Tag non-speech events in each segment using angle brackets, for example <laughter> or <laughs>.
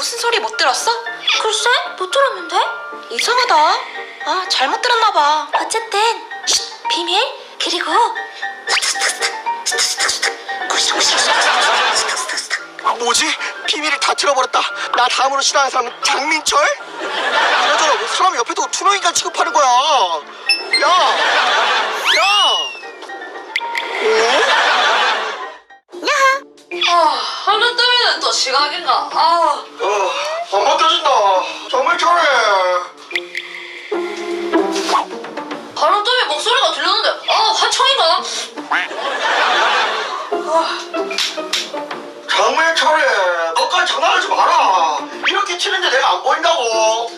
무슨 소리 못 들었어? 글쎄, 못 들었는데? 이상하다. 아, 잘못 들었나 봐. 어쨌든, 쉿, 비밀, 그리고, 뭐지? 비밀을 다 틀어버렸다. 나 다음으로 싫어하는 사람은 장민철? 왜 사람 옆에 두고 투명인간 취급하는 거야? 야! 시각인가? 아, 어, 한번 떠진다. 정말 잘해. 바람 때문에 목소리가 들렸는데, 아, 환청인가? 정말 잘해. 너까지 전화하지 마라. 이렇게 치는데 내가 안 보인다고.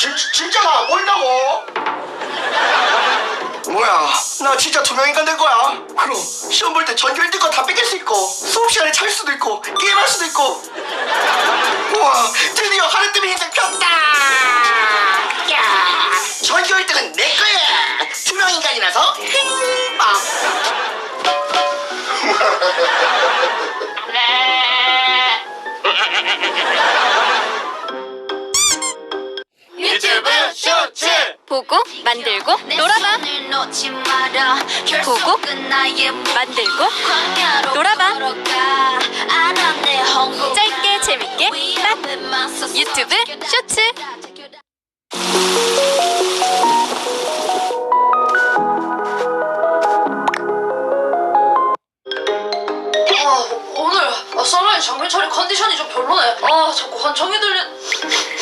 진, 진짜 나안 보인다고? 뭐야 나 진짜 투명인간 된 거야. 그럼 시험 볼 때 전교 1등권 다 뺏길 수 있고 수업 시간에 찰 수도 있고 게임할 수도 있고. 우와 드디어 하루 때문에 인생 폈다. 야 전교 1등은 내 거야. 투명인간이라서 행복. 유 <laughs> 보고, 만들고, 놀아봐. 보고, 만들고, 놀아봐. 짧게 재밌게 딱 유튜브 쇼츠. 아, 오늘 아, 썰라인 장민철이 컨디션이 좀 별로네. 아, 자꾸 환청이 들리.